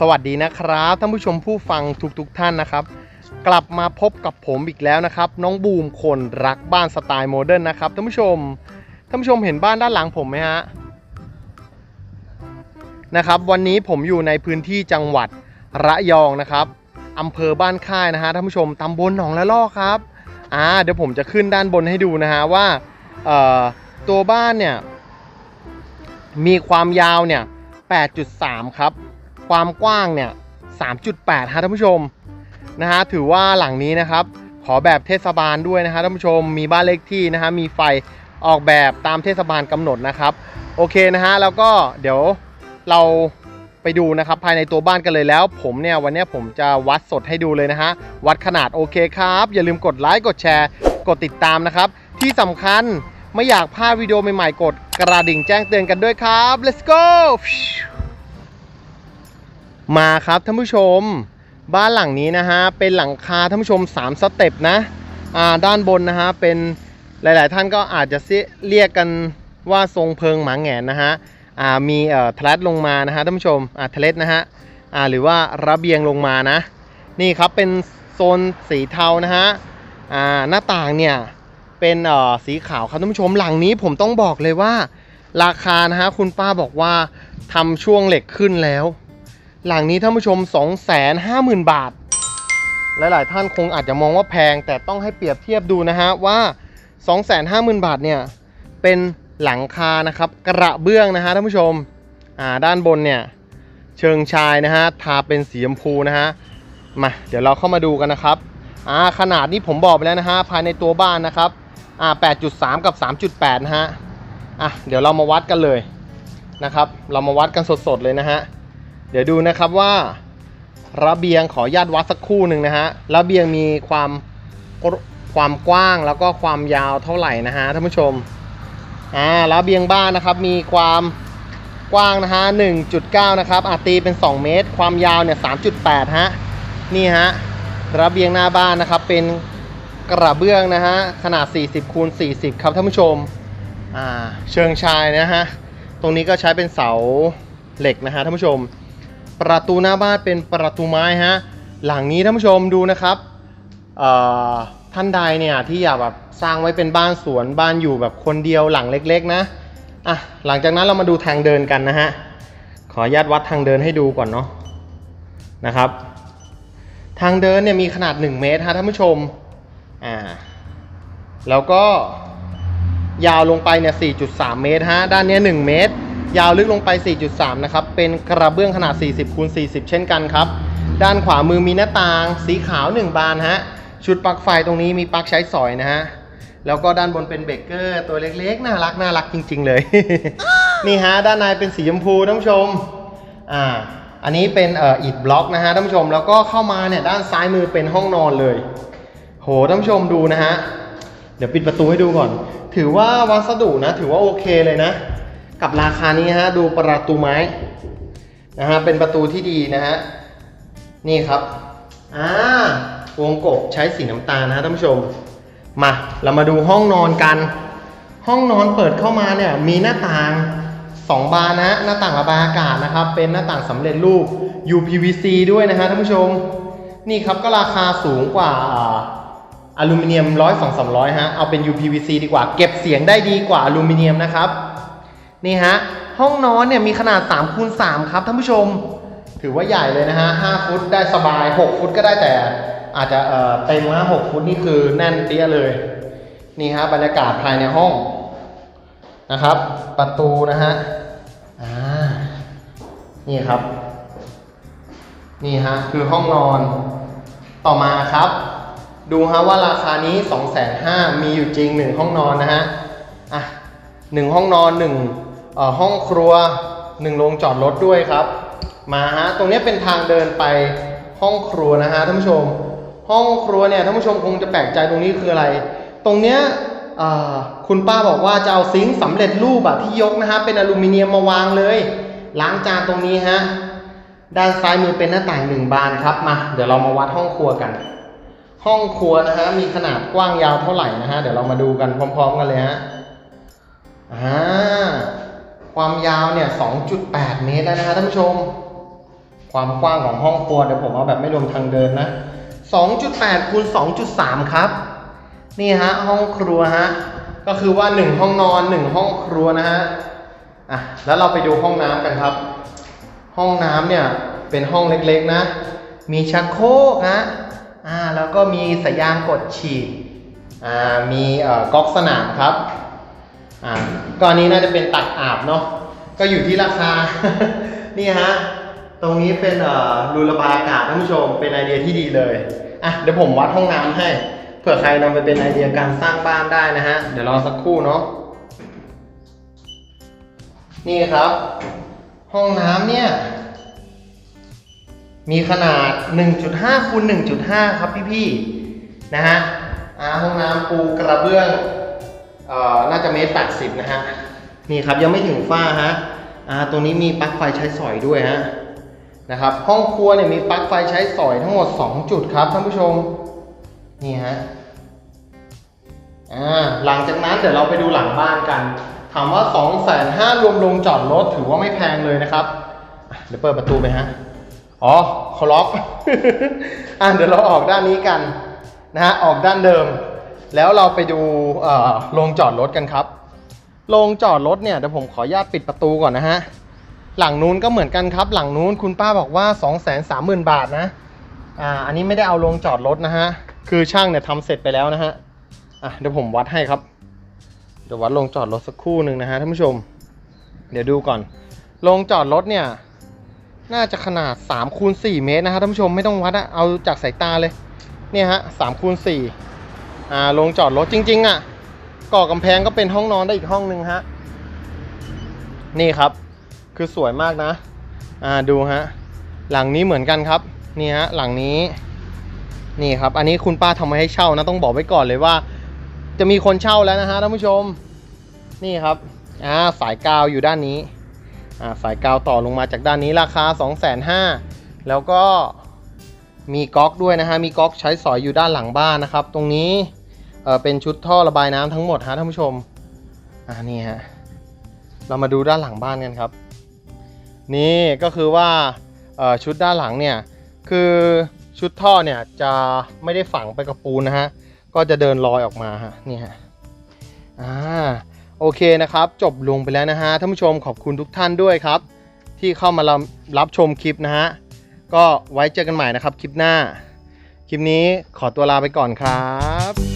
สวัสดีนะครับท่านผู้ชมผู้ฟังทุกๆทท่านนะครับ กลับมาพบกับผมอีกแล้วนะครับ น้องบูมคนรักบ้านสไตล์โมเดิร์นนะครับท่านผู้ชมท่านผู้ชมเห็นบ้านด้านหลังผมไหมฮะนะครับ วันนี้ผมอยู่ในพื้นที่จังหวัดระยองนะครับอำเภอบ้านค่ายนะฮะท่านผู้ชมตำบลหนองละลอกครับอ่าเดี๋ยวผมจะขึ้นด้านบนให้ดูนะฮะว่าเอ่อตัวบ้านเนี่ยมีความยาวเนี่ย 8.3 ครับ ความกว้างเนี่ย 3.8 ฮะท่านผู้ชมนะฮะถือว่าหลังนี้นะครับ ขอแบบเทศบาลด้วยนะฮะท่านผู้ชมมีบ้านเลขที่นะฮะมีไฟออกแบบตามเทศบาลกำหนดนะครับ โอเคนะฮะแล้วก็เดี๋ยวเราไปดูนะครับภายในตัวบ้านกันเลยแล้ว ผมเนี่ยวันนี้ผมจะวัดสดให้ดูเลยนะฮะวัดขนาดโอเคครับ อย่าลืมกดไลค์กดแชร์กดติดตามนะครับ ที่สำคัญไม่อยากพลาดวิดีโอใหม่ๆ กดกระดิ่งแจ้งเตือนกันด้วยครับ let's go มาครับท่านผู้ชม บ้านหลังนี้นะฮะเป็นหลังคาท่านผู้ชม 3 สเต็ปนะอ่าด้านบนนะฮะเป็นหลาย ๆ ท่านก็อาจจะเรียกกันว่าทรงเพิงหมาแหงนนะฮะอ่ามีเอ่อทะเลลงมานะฮะท่านผู้ชมอ่าทะเลนะฮะอ่าหรือว่าระเบียงลงมานะ นี่ครับเป็นโซนสีเทานะฮะอ่าหน้าต่างเนี่ยเป็นเอ่อสีขาวครับท่านผู้ชมหลังนี้ผมต้องบอกเลยว่า ราคานะฮะคุณป้าบอกว่าทำช่วงเหล็กขึ้นแล้ว หลังนี้ท่านผู้ชม 250,000 บาท หลาย ๆ ท่านคงอาจจะมองว่าแพงแต่ต้องให้เปรียบเทียบดูนะฮะว่า 250,000 บาทเนี่ยเป็นหลังคานะครับกระเบื้องนะฮะท่านผู้ชมอ่าด้านบนเนี่ยเชิงชายนะฮะทาเป็นสีชมพูนะฮะมาเดี๋ยวเราเข้ามาดูกันนะครับอ่าขนาดนี้ผมบอกไปแล้วนะฮะภายในตัวบ้านนะครับอ่า8.3 กับ 3.8 นะฮะอะเดี๋ยวเรามาวัดกันเลยนะครับ เรามาวัดกันสดๆเลยนะฮะ เดี๋ยวดูนะครับว่าระเบียงขอญาตวัดสักครู่หนึ่งนะฮะระเบียงมีความความกว้างแล้วก็ความยาวเท่าไหร่นะฮะท่านผู้ชมอ่าระเบียงบ้านนะครับมีความกว้างนะฮะ1.9 นะครับอาตีเป็น 2 เมตร ความยาวเนี่ย 3.8 ฮะ นี่ฮะ ระเบียงหน้าบ้านนะครับ เป็นกระเบื้องนะฮะ ขนาด 40คูณ40 ครับท่านผู้ชม อ่า เชิงชายนะฮะ ตรงนี้ก็ใช้เป็นเสาเหล็กนะฮะท่านผู้ชม ประตูหน้าบ้านเป็นประตูไม้ฮะหลังนี้ท่านผู้ชมดูนะครับท่านใดเนี่ยที่อยากแบบสร้างไว้เป็นบ้านสวนบ้านอยู่แบบคนเดียวหลังเล็กๆนะอะหลังจากนั้นเรามาดูทางเดินกันนะฮะขออนุญาตวัดทางเดินให้ดูก่อนเนาะนะครับ ทางเดินเนี่ยมีขนาด 1 เมตรฮะท่านผู้ชมอ่าแล้วก็ยาวลงไปเนี่ย4.3 เมตรฮะด้านนี้ 1 เมตร ยาวลึกลงไป 4.3 นะครับ เป็นกระเบื้องขนาด 40คูณ40 เช่นกันครับ ด้านขวามือมีหน้าต่างสีขาว 1 บานฮะ ชุดปลั๊กไฟตรงนี้มีปลั๊กใช้สอยนะฮะ แล้วก็ด้านบนเป็นเบรกเกอร์ ตัวเล็กๆ น่ารักน่ารักจริง ๆ เลย นี่ฮะ ด้านในเป็นสีชมพูท่านผู้ชม อ่า อันนี้เป็นเอ่ออิฐบล็อกนะฮะท่านผู้ชม แล้วก็เข้ามาเนี่ยด้านซ้ายมือเป็นห้องนอนเลย โหท่านผู้ชมดูนะฮะ เดี๋ยวปิดประตูให้ดูก่อน ถือว่าวัสดุนะ ถือว่าโอเคเลยนะ กับราคานี้ฮะดูประตูไม้นะฮะเป็นประตูที่ดีนะฮะนี่ครับอ่าวงกบใช้สีน้ำตาลนะฮะท่านผู้ชม มาเรามาดูห้องนอนกัน ห้องนอนเปิดเข้ามาเนี่ยมีหน้าต่างสองบานนะหน้าต่างระบายอากาศนะครับ เป็นหน้าต่างสำเร็จรูป UPVC ด้วยนะฮะท่านผู้ชม นี่ครับก็ราคาสูงกว่าอ่าอลูมิเนียมร้อยสองสามร้อยฮะเอาเป็น UPVC ดีกว่า เก็บเสียงได้ดีกว่าอลูมิเนียมนะครับ นี่ฮะห้องนอนเนี่ยมีขนาด3คูณ3ครับท่านผู้ชม ถือว่าใหญ่เลยนะฮะ5ฟุตได้สบาย 6 ฟุตก็ได้แต่ อาจจะเอ่อเต็มนะ6ฟุตนี่คือแน่นเตี้ยเลย นี่ฮะบรรยากาศภายในห้องนะครับ ประตูนะฮะอ่านี่ครับ นี่ฮะคือห้องนอนต่อมาครับ ดูฮะว่าราคานี้ 2 5 0 0 0มีอยู่จริง 1 ห้องนอนนะฮะอะหนึ่งห้องนอนหนึ่ง ห้องครัวหนึ่งโรงจอดรถด้วยครับ มาฮะตรงนี้เป็นทางเดินไปห้องครัวนะฮะท่านผู้ชม ห้องครัวเนี่ยท่านผู้ชมคงจะแปลกใจตรงนี้คืออะไร ตรงเนี้ยคุณป้าบอกว่าจะเอาซิงค์สำเร็จรูปอะที่ยกนะฮะเป็นอลูมิเนียมมาวางเลยล้างจานตรงนี้ฮะด้านซ้ายมือเป็นหน้าต่างหนึ่งบานครับมาเดี๋ยวเรามาวัดห้องครัวกัน ห้องครัวนะฮะมีขนาดกว้างยาวเท่าไหร่นะฮะเดี๋ยวเรามาดูกันพร้อม ๆ กันเลยฮะอ่า ความยาวเนี่ย 2.8 เมตรแล้วนะฮะท่านผู้ชม ความกว้างของห้องครัวเดี๋ยวผมเอาแบบไม่รวมทางเดินนะ 2.8คูณ2.3 ครับ นี่ฮะห้องครัวฮะ ก็คือว่า 1 ห้องนอน 1 ห้องครัวนะฮะ อะแล้วเราไปดูห้องน้ำกันครับ ห้องน้ำเนี่ยเป็นห้องเล็กๆนะ มีชักโครกฮะ อ่าแล้วก็มีสายยางกดฉีด อ่ามีเอ่อก๊อกสนามครับ อ่าก็อันนี้น่าจะเป็นตักอาบเนาะก็อยู่ที่ราคา นี่ฮะ ตรงนี้เป็นรูระบายอากาศท่านผู้ชม เป็นไอเดียที่ดีเลย อะ เดี๋ยวผมวัดห้องน้ำให้ เผื่อใครนำไปเป็นไอเดียการสร้างบ้านได้นะฮะ เดี๋ยวรอสักครู่เนาะ นี่ครับ ห้องน้ำเนี่ย มีขนาด 1.5คูณ1.5 ครับพี่ๆ นะฮะ อ่า ห้องน้ำปูกระเบื้อง น่าจะเมตรแปดสิบนะฮะ นี่ครับยังไม่ถึงฝ้าฮะอ่าตรงนี้มีปลั๊กไฟใช้สอยด้วยฮะนะครับ ห้องครัวเนี่ยมีปลั๊กไฟใช้สอยทั้งหมด 2 จุดครับท่านผู้ชม นี่ฮะอ่าหลังจากนั้นเดี๋ยวเราไปดูหลังบ้านกัน ถามว่า2องแสนห้ารวมลงจอดรถถือว่าไม่แพงเลยนะครับ เดี๋ยวเปิดประตูไปฮะ อ๋อเขาล็อก อะเดี๋ยวเราออกด้านนี้กันนะฮะ ออกด้านเดิม แล้วเราไปดูโรงจอดรถกันครับโรงจอดรถเนี่ยเดี๋ยวผมขออนุญาตปิดประตูก่อนนะฮะหลังนู้นก็เหมือนกันครับ หลังนู้นคุณป้าบอกว่า 2 3 0 0 0 0 บาทนะอ่าอันนี้ไม่ได้เอาลงจอดรถนะฮะ คือช่างเนี่ยทำเสร็จไปแล้วนะฮะอะเดี๋ยวผมวัดให้ครับ เดี๋ยววัดลงจอดรถสักครู่หนึ่งนะฮะท่านผู้ชม เดี๋ยวดูก่อนลงจอดรถเนี่ย น่าจะขนาด3คูณ4เมตรนะฮะท่านผู้ชมไม่ต้องวัดอะเอาจากสายตาเลย เนี่ยฮะ3คูณ4 อ่าลงจอดรถจริง ๆ อะ ก่อกำแพงก็เป็นห้องนอนได้อีกห้องหนึ่งฮะ นี่ครับ คือสวยมากนะ อ่าดูฮะ หลังนี้เหมือนกันครับ นี่ฮะ หลังนี้ นี่ครับ อันนี้คุณป้าทำมาให้เช่านะ ต้องบอกไว้ก่อนเลยว่า จะมีคนเช่าแล้วนะฮะท่านผู้ชม นี่ครับ อ่าสายกาวอยู่ด้านนี้ อ่าสายกาวต่อลงมาจากด้านนี้ราคา 2 5 0 0 0 0แล้วก็มีก๊อกด้วยนะฮะ มีก๊อกใช้สอยอยู่ด้านหลังบ้านนะครับ ตรงนี้ เออเป็นชุดท่อระบายน้ำทั้งหมดฮะท่านผู้ชมอ่านี่ฮะเรามาดูด้านหลังบ้านกันครับ นี่ก็คือว่าเออชุดด้านหลังเนี่ยคือชุดท่อเนี่ยจะไม่ได้ฝังไปกับปูนนะฮะก็จะเดินลอยออกมาฮะนี่ฮะอ่าโอเคนะครับ จบลงไปแล้วนะฮะท่านผู้ชมขอบคุณทุกท่านด้วยครับ ที่เข้ามารับชมคลิปนะฮะก็ไว้เจอกันใหม่นะครับคลิปหน้า คลิปนี้ขอตัวลาไปก่อนครับ